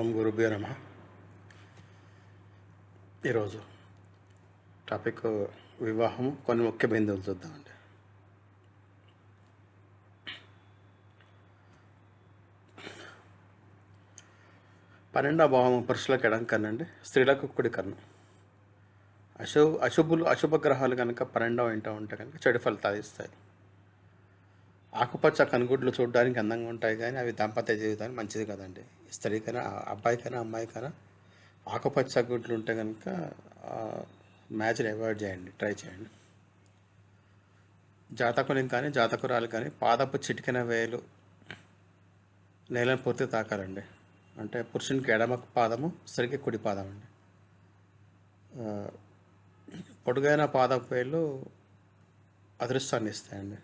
ఓం గురుభ్యో నమ. ఈరోజు టాపిక్ వివాహము కొన్ని ముఖ్య బిందువులు చూద్దామండి. పన్నెండవ భావము పురుషులకు ఎడం కన్నండి స్త్రీలకు కుడి కన్ను అశు అశుభులు అశుభ గ్రహాలు కనుక పన్నెండవ ఇంట ఉంటే కనుక చెడు ఫలితాలు ఇస్తాయి. ఆకుపచ్చ కనుగుడ్లు చూడడానికి అందంగా ఉంటాయి కానీ అవి దాంపత్య జీవితానికి మంచిది కదండి. స్త్రీకైనా అబ్బాయికైనా అమ్మాయికైనా ఆకుపచ్చ గుడ్లు ఉంటే కనుక మ్యాచ్ని అవాయిడ్ చేయండి ట్రై చేయండి. జాతకుని కానీ జాతకురాలు కానీ పాదపు చిటికిన వేలు నేలను పూర్తి తాకాలండి. అంటే పురుషునికి ఎడమ పాదము స్త్రీకి కుడి పాదం అండి. పొడుగైన పాదపు వేలు అదృష్టాన్ని ఇస్తాయండి.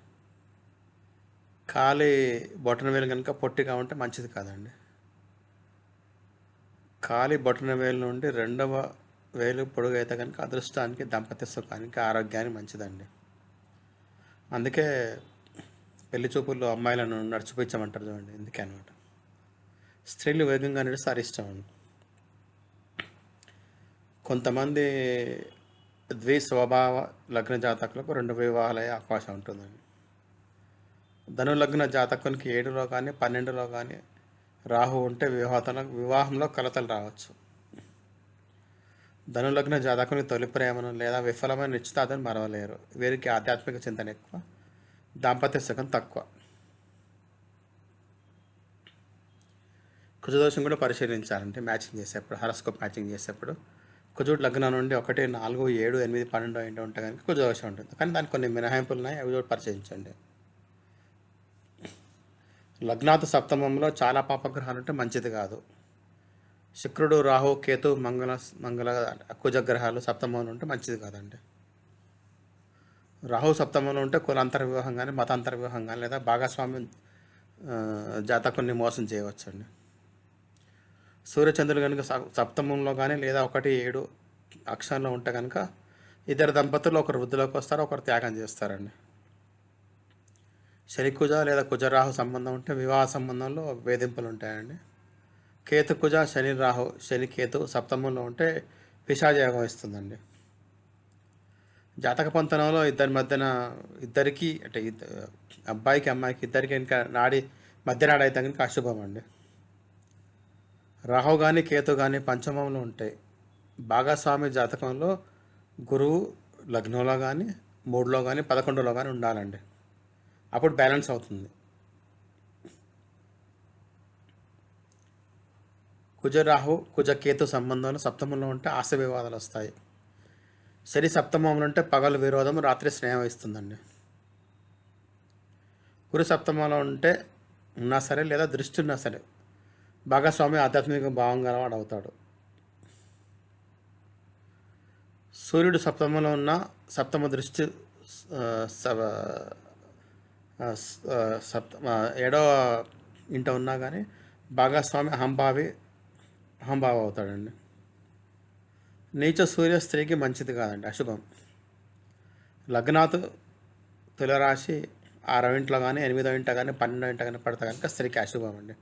ఖాళీ బొటన వేలు కనుక పొట్టిగా ఉంటే మంచిది కాదండి. ఖాళీ బొటన వేలు నుండి రెండవ వేలు పొడుగైతే అయితే కనుక అదృష్టానికి దంపతి సుఖానికి ఆరోగ్యానికి మంచిదండి. అందుకే పెళ్ళి చూపుల్లో అమ్మాయిలను నడిచిపించమంటారు చూడండి ఎందుకే అనమాట స్త్రీలు వేగంగా నడిస్తే అరిష్టం అండి. కొంతమంది ద్వి స్వభావ లగ్న జాతకులకు రెండు వివాహాలయ్యే అవకాశం ఉంటుందండి. ధనులగ్న జాతకునికి ఏడులో కానీ పన్నెండులో కానీ రాహు ఉంటే వివాహతన వివాహంలో కలతలు రావచ్చు. ధనులగ్న జాతకుని తొలి ప్రేమను లేదా విఫలమైన నిశ్చితార్థం మరవలేరు. వీరికి ఆధ్యాత్మిక చింతన ఎక్కువ దాంపత్య సుఖం తక్కువ. కుజదోషం కూడా పరిశీలించాలంటే మ్యాచింగ్ చేసేప్పుడు హరస్కోప్ మ్యాచింగ్ చేసేప్పుడు కుజుడు లగ్నం నుండి ఒకటి నాలుగు ఏడు ఎనిమిది పన్నెండు ఏంటో ఉంటే కనుక కుజదోషం ఉంటుంది. కానీ దానికి కొన్ని మినహాయింపులు ఉన్నాయి అవి కూడా పరిశీలించండి. లగ్నాతు సప్తమంలో చాలా పాపగ్రహాలు ఉంటే మంచిది కాదు. శుక్రుడు రాహు కేతు మంగళ మంగళ కుజగ్రహాలు సప్తమంలో ఉంటే మంచిది కాదండి. రాహు సప్తమంలో ఉంటే కులాంతర వివాహం కానీ మతాంతర వివాహం కానీ లేదా భాగస్వామ్యం జాతకుని మోసం చేయవచ్చండి. సూర్యచంద్రులు కనుక సప్తమంలో కానీ లేదా ఒకటి ఏడు అక్షరంలో ఉంటే కనుక ఇద్దరు దంపతులు ఒకరు వృద్ధిలోకి వస్తారు ఒకరు త్యాగం చేస్తారండి. శని కుజ లేదా కుజరాహు సంబంధం ఉంటే వివాహ సంబంధంలో వేధింపులు ఉంటాయండి. కేతు కుజ శని రాహు శని కేతు సప్తమంలో ఉంటే పిశాజయోగం ఇస్తుందండి. జాతక పంతనంలో ఇద్దరి మధ్యన ఇద్దరికి అంటే అబ్బాయికి అమ్మాయికి ఇద్దరికి ఇంకా నాడి మధ్యనాడు అయితే కనుక అశుభం అండి. రాహు కానీ కేతు కానీ పంచమంలో ఉంటాయి. భాగస్వామి జాతకంలో గురువు లగ్నంలో కానీ మూడులో కానీ పదకొండులో కానీ ఉండాలండి. అప్పుడు బ్యాలెన్స్ అవుతుంది. కుజరాహు కుజకేతు సంబంధంలో సప్తమంలో ఉంటే ఆశ వివాదాలు వస్తాయి. శని సప్తమంలో ఉంటే పగలు విరోధం రాత్రి స్నేహం ఇస్తుందండి. గురు సప్తమంలో ఉంటే ఉన్నా సరే లేదా దృష్టి ఉన్నా సరే భాగస్వామి ఆధ్యాత్మిక భావం గలవాడు అవుతాడు. సూర్యుడు సప్తమంలో ఉన్న సప్తమ దృష్టి స- సప్త ఏడవ ఇంట ఉన్నా కానీ భాగస్వామి అహంభావి అహంభావ అవుతాడండి. నీచ సూర్య స్త్రీకి మంచిది కాదండి అశుభం. లగ్నాతు తులరాశి ఆరో ఇంట్లో కానీ ఎనిమిదో ఇంట కానీ పన్నెండో ఇంట కానీ పడతా కనుక స్త్రీకి అశుభం అండి.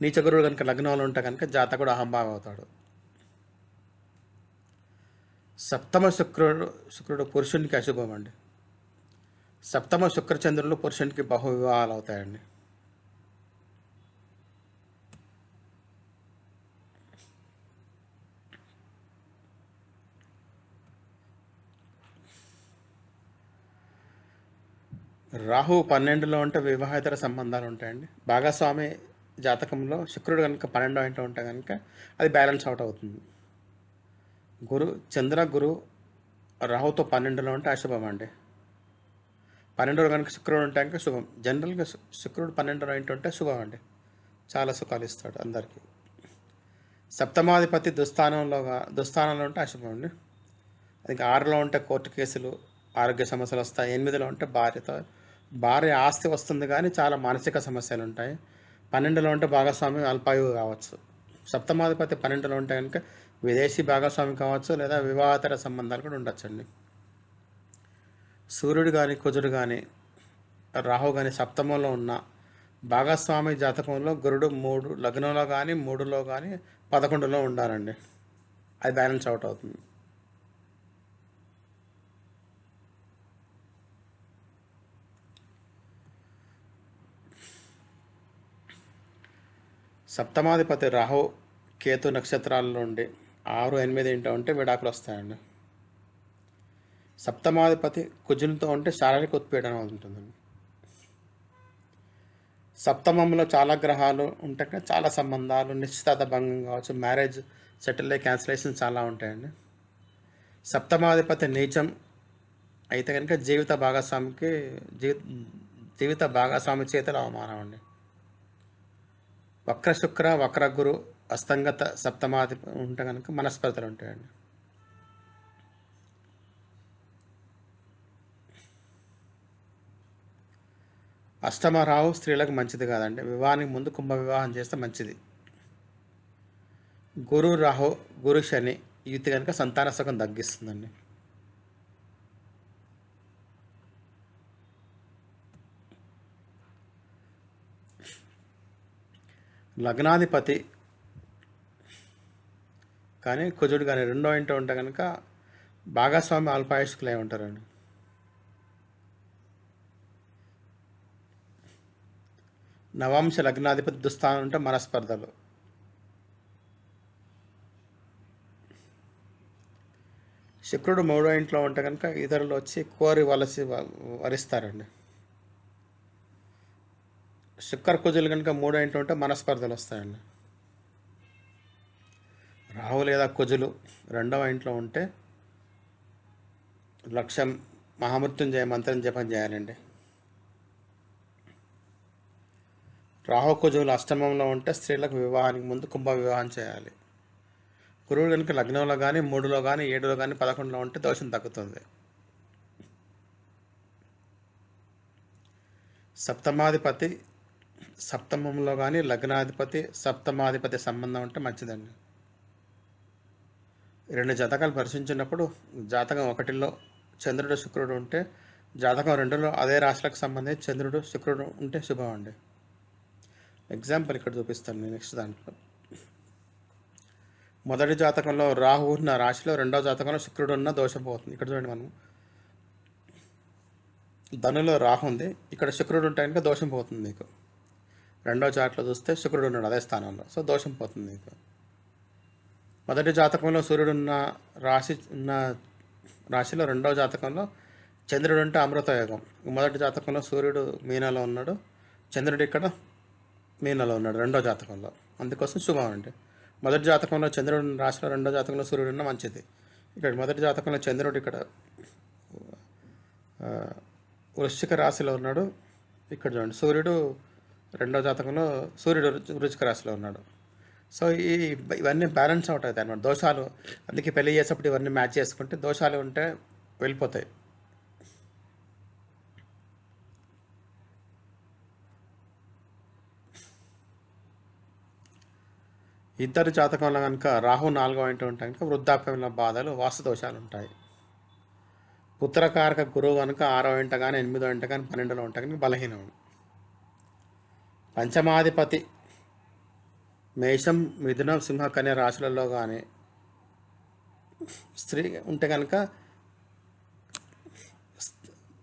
నీచ గురుడు కనుక లగ్నంలో ఉంటే కనుక జాతకుడు అహంభావం అవుతాడు. సప్తమ శుక్రుడు శుక్రుడు పురుషునికి అశుభం అండి. సప్తమ శుక్రచంద్రులు పురుషునికి బహు వివాహాలు అవుతాయండి. రాహు పన్నెండులో ఉంటే వివాహేతర సంబంధాలు ఉంటాయండి. భాగస్వామి జాతకంలో శుక్రుడు కనుక పన్నెండో ఇంట్లో ఉంటే కనుక అది బ్యాలెన్స్ అవుట్ అవుతుంది. గురు చంద్ర గురు రాహుతో పన్నెండులో ఉంటే అశుభం అండి. పన్నెండు కనుక శుక్రుడు ఉంటే కనుక శుభం. జనరల్గా శుక్రుడు పన్నెండులో ఏంటంటే ఉంటే శుభం అండి. చాలా సుఖాలు ఇస్తాడు అందరికీ. సప్తమాధిపతి దుస్థానంలో దుస్థానంలో ఉంటే అశుభం అండి. అది ఆరులో ఉంటే కోర్టు కేసులు ఆరోగ్య సమస్యలు వస్తాయి. ఎనిమిదిలో ఉంటే భార్యతో భార్య ఆస్తి వస్తుంది కానీ చాలా మానసిక సమస్యలు ఉంటాయి. పన్నెండులో ఉంటే భాగస్వామి అల్పాయువు కావచ్చు. సప్తమాధిపతి పన్నెండులో ఉంటే కనుక విదేశీ భాగస్వామి కావచ్చు లేదా వివాహతర సంబంధాలు కూడా ఉండొచ్చండి. సూర్యుడు కానీ కుజుడు కానీ రాహు కానీ సప్తమంలో ఉన్న భాగస్వామి జాతకంలో గురుడు మూడు లగ్నంలో కానీ మూడులో కానీ పదకొండులో ఉండాలండి. అది బ్యాలెన్స్ అవుట్ అవుతుంది. సప్తమాధిపతి రాహు కేతు నక్షత్రాల నుండి ఆరు ఎనిమిది ఏంటో ఉంటే విడాకులు వస్తాయండి. సప్తమాధిపతి కుజులతో ఉంటే శారీరక ఉత్పీడనం ఉంటుందండి. సప్తమంలో చాలా గ్రహాలు ఉంటే చాలా సంబంధాలు నిశ్చితార్థ భంగం కావచ్చు మ్యారేజ్ సెటిల్ అయ్యి క్యాన్సిలేషన్ చాలా ఉంటాయండి. సప్తమాధిపతి నీచం అయితే కనుక జీవిత భాగస్వామికి జీవి జీవిత భాగస్వామి చేతుల అవమానం అండి. వక్ర శుక్ర వక్ర గురు అస్తంగత సప్తమాధి ఉంటే కనుక మనస్పర్ధలు ఉంటాయండి. అష్టమ రావు స్త్రీలకు మంచిది కాదండి. వివాహానికి ముందు కుంభ వివాహం చేస్తే మంచిది. గురు రాహు గురు శని యుతి కనుక సంతాన సుఖం తగ్గిస్తుందండి. లగ్నాధిపతి కానీ కుజుడు కానీ రెండో ఇంటో ఉంటే కనుక భాగస్వామి అల్పాయుష్కులే ఉంటారండి. నవాంశ లగ్నాధిపతి దుస్థానం ఉంటే మనస్పర్ధలు. శుక్రుడు మూడో ఇంట్లో ఉంటే కనుక ఇతరులు వచ్చి కోరి వలసి వ- వరిస్తారండి. శుక్ర కుజులు కనుక మూడో ఇంట్లో ఉంటే మనస్పర్ధలు వస్తాయండి. రాహు లేదా కుజులు రెండవ ఇంట్లో ఉంటే లక్ష్యం మహామృత్యుంజయ మంత్రం జపం చేయాలండి. రాహుకుజువులు అష్టమంలో ఉంటే స్త్రీలకు వివాహానికి ముందు కుంభ వివాహం చేయాలి. గురువు కనుక లగ్నంలో కానీ మూడులో కానీ ఏడులో కానీ పదకొండులో ఉంటే దోషం తగ్గుతుంది. సప్తమాధిపతి సప్తమంలో కానీ లగ్నాధిపతి సప్తమాధిపతి సంబంధం ఉంటే మంచిదండి. రెండు జాతకాలు పరిశీలించినప్పుడు జాతకం ఒకటిలో చంద్రుడు శుక్రుడు ఉంటే జాతకం రెండులో అదే రాశులకు సంబంధించి చంద్రుడు శుక్రుడు ఉంటే శుభం అండి. ఎగ్జాంపుల్ ఇక్కడ చూపిస్తాను నేను నెక్స్ట్ దాంట్లో. మొదటి జాతకంలో రాహు ఉన్న రాశిలో రెండవ జాతకంలో శుక్రుడు ఉన్న దోషం పోతుంది. ఇక్కడ చూడండి మనం ధనులో రాహు ఉంది. ఇక్కడ శుక్రుడు ఉంటే కనుక దోషం పోతుంది మీకు. రెండవ చాట్లో చూస్తే శుక్రుడు ఉన్నాడు అదే స్థానంలో. సో దోషం పోతుంది మీకు. మొదటి జాతకంలో సూర్యుడు ఉన్న రాశి ఉన్న రాశిలో రెండవ జాతకంలో చంద్రుడు ఉంటే అమృతయోగం. మొదటి జాతకంలో సూర్యుడు మీనలో ఉన్నాడు. చంద్రుడు ఇక్కడ మీనలో ఉన్నాడు రెండో జాతకంలో. అందుకోసం శుభం అండి మొదటి జాతకంలో చంద్రుడు రాశిలో రెండో జాతకంలో సూర్యుడు ఉన్న మంచిది. ఇక్కడ మొదటి జాతకంలో చంద్రుడు ఇక్కడ వృశ్చిక రాశిలో ఉన్నాడు. ఇక్కడ చూడండి సూర్యుడు రెండో జాతకంలో సూర్యుడు వృశ్చిక రాశిలో ఉన్నాడు. సో ఈ ఇవన్నీ బ్యాలెన్స్ అవుతాయి అన్నమాట. దోషాలు అందుకే పెళ్ళి చేసేప్పుడు ఇవన్నీ మ్యాచ్ చేసుకుంటే దోషాలు ఉంటే వెళ్ళిపోతాయి. ఇద్దరు జాతకంలో కనుక రాహు నాలుగో ఇంటి ఉంటాయి కనుక వృద్ధాప్యంలో బాధలు వాస్తుదోషాలు ఉంటాయి. పుత్రకారక గురువు కనుక ఆరో ఇంట కానీ ఎనిమిదో ఇంట కానీ పన్నెండులో ఉంటాయి కనుక బలహీనం పంచమాధిపతి మేషం మిథునం సింహ కన్య రాశులలో కానీ స్త్రీ ఉంటే కనుక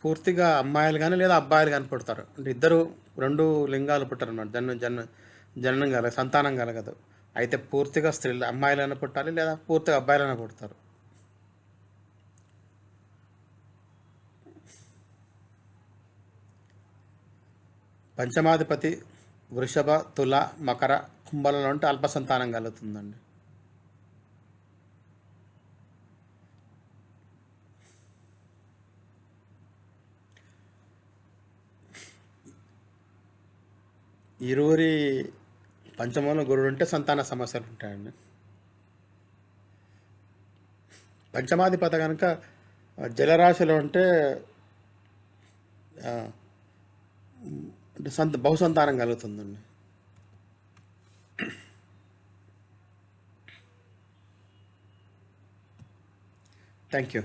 పూర్తిగా అమ్మాయిలు కానీ లేదా అబ్బాయిలు కానీ పుడతారు. అంటే ఇద్దరు రెండు లింగాలు పుట్టారు అన్నమాట. జన్మ జన్మ జననం కలగదు సంతానం కలగదు అయితే పూర్తిగా స్త్రీలు అమ్మాయిలైనా పుట్టాలి లేదా పూర్తిగా అబ్బాయిలైనా పుడతారు? పంచమాధిపతి వృషభ తుల మకర కుంభలలో ఉంటే అల్ప సంతానం కలుగుతుందండి. ఇరువురి పంచమంలో గురుడు ఉంటే సంతాన సమస్యలు ఉంటాయండి. పంచమాధిపత కనుక జలరాశిలో ఉంటే సంత బహుసంతానం కలుగుతుందండి. Thank you